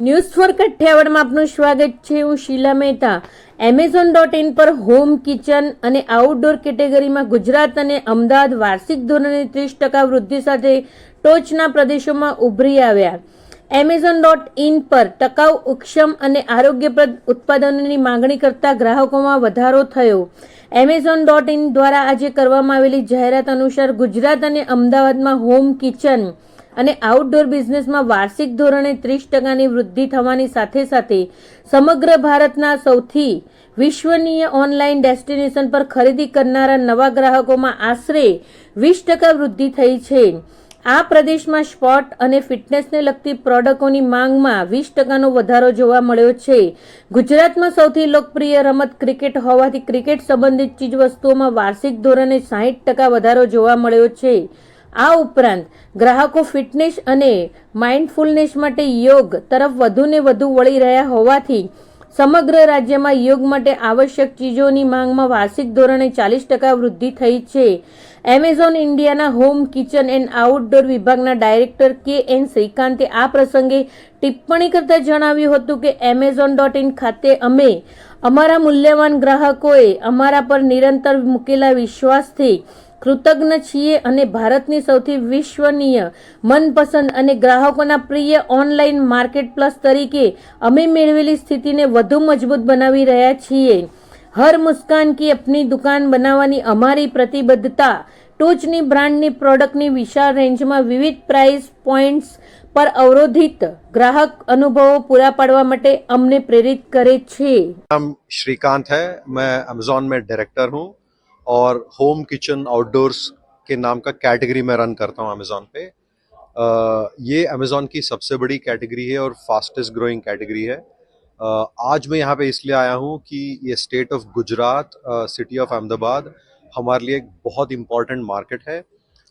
News for કઠિયાવાડમાં આપનું સ્વાગત છે. હું Sheela Mehta. Amazon dot in પર હોમ કિચન અને આઉટડોર કેટેગરીમાં ગુજરાત અને અમદાવાદ વાર્ષિક ધોરણે ત્રીસ ટકા વૃદ્ધિ સાથે ટોચના પ્રદેશોમાં ઉભરી આવ્યા. એમેઝોન ડોટ ઇન પર ટકાઉ, ઉક્ષમ અને આરોગ્યપ્રદ ઉત્પાદનોની માંગણી કરતા ગ્રાહકોમાં વધારો થયો. એમેઝોન ડોટ ઇન દ્વારા આજે કરવામાં આવેલી જાહેરાત અનુસાર ગુજરાત અને અમદાવાદમાં હોમ કિચન અને આઉટડોર બિઝનેસમાં વાર્ષિક ધોરણે ત્રીસ ટકાની વૃદ્ધિ થવાની સાથે સાથે સમગ્ર ભારતના સૌથી વિશ્વનીય ઓનલાઈન ડેસ્ટિનેશન પર ખરીદી કરનારા નવા ગ્રાહકોમાં આશરે વીસ ટકા વૃદ્ધિ થઈ છે. આ પ્રદેશમાં સ્પોર્ટ અને ફિટનેસને લગતી પ્રોડક્ટોની માંગમાં વીસ ટકાનો વધારો જોવા મળ્યો છે. ગુજરાતમાં સૌથી લોકપ્રિય રમત ક્રિકેટ હોવાથી ક્રિકેટ સંબંધિત ચીજવસ્તુઓમાં વાર્ષિક ધોરણે સાહીઠ ટકા વધારો જોવા મળ્યો છે. આ ઉપરાંત ગ્રાહકો ફિટનેસ અને માઇન્ડફુલનેસ માટે યોગ તરફ વધુને વધુ વળી રહ્યા હોવાથી સમગ્ર રાજ્યમાં યોગ માટે આવશ્યક ચીજોની માંગમાં વાર્ષિક ધોરણે ચાલીસ ટકા વૃદ્ધિ થઈ છે. એમેઝોન ઇન્ડિયાના હોમ કિચન એન્ડ આઉટડોર વિભાગના ડાયરેક્ટર કે એન શ્રીકાંતે આ પ્રસંગે ટિપ્પણી કરતા જણાવ્યું હતું કે એમેઝોન ડોટ ઇન ખાતે અમે અમારા મૂલ્યવાન ગ્રાહકોએ અમારા પર નિરંતર મૂકેલા વિશ્વાસથી કૃતજ્ઞ છીએ અને ભારતની સૌથી વિશ્વનીય, મનપસંદ અને ગ્રાહકોના પ્રિય ઓનલાઈન માર્કેટ પ્લસ તરીકે અમે મેળવેલી સ્થિતિને વધુ મજબૂત બનાવી રહ્યા છીએ. હર મુસ્કાન કી અપની દુકાન બનાવવાની અમારી પ્રતિબદ્ધતા, ટોચની બ્રાન્ડની પ્રોડક્ટની વિશાળ રેન્જમાં વિવિધ પ્રાઇસ પોઈન્ટ્સ પર અવરોધિત ગ્રાહક અનુભવો પૂરા પાડવા માટે અમને પ્રેરિત કરે છે. શ્રીકાંત હૈ. મેં અમેઝોન મેં ડાયરેક્ટર હું. और होम किचन आउटडोर्स के नाम का कैटेगरी मैं रन करता हूँ अमेजोन पे। अ, ये अमेजोन की सबसे बड़ी कैटेगरी है और फास्टेस्ट ग्रोइंग कैटेगरी है। अ, आज मैं यहाँ पे इसलिए आया हूँ कि ये state of Gujarat city of Ahmedabad हमारे लिए एक बहुत इंपॉर्टेंट मार्केट है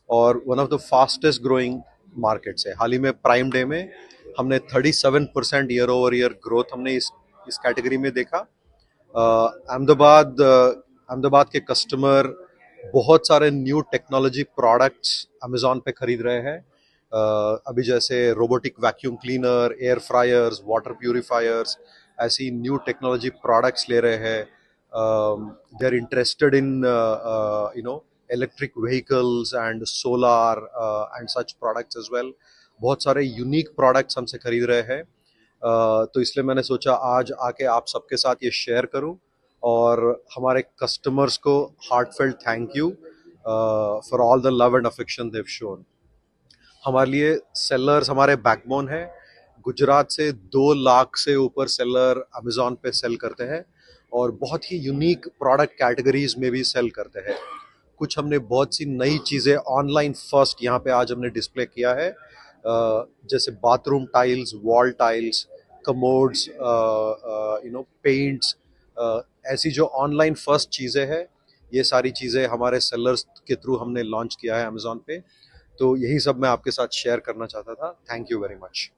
और one of the fastest growing markets है। हाल ही में प्राइम डे में हमने 37 percent year over year growth हमने इस इस कैटेगरी में देखा। अहमदाबाद अहमदाबाद के कस्टमर बहुत सारे न्यू टेक्नोलॉजी प्रोडक्ट्स अमेजोन पे खरीद रहे हैं। अभी जैसे robotic vacuum cleaner air fryers water purifiers ऐसी न्यू टेक्नोलॉजी प्रोडक्ट्स ले रहे हैं। They are interested in you know electric vehicles and solar and such products as well बहुत सारे यूनिक प्रोडक्ट्स हमसे खरीद रहे हैं। अ, तो इसलिए मैंने सोचा आज आके आप सबके साथ ये शेयर करूँ। और हमारे कस्टमर्स को heart heartfelt thank you for all the love and affection they've shown हमारे लिए सेलर्स हमारे बैकबोन है। गुजरात से दो लाख से ऊपर सेलर अमेजोन पे सेल करते हैं और बहुत ही यूनिक प्रोडक्ट कैटेगरीज में भी सेल करते हैं। कुछ हमने बहुत सी नई चीज़ें ऑनलाइन फ़र्स्ट यहाँ पे आज हमने डिस्प्ले किया है। जैसे bathroom tiles wall tiles commodes you know paints ऐसी जो ऑनलाइन फ़र्स्ट चीज़ें हैं, ये सारी चीज़ें हमारे सेलर्स के थ्रू हमने लॉन्च किया है अमेजोन पे। तो यही सब मैं आपके साथ शेयर करना चाहता था। Thank you very much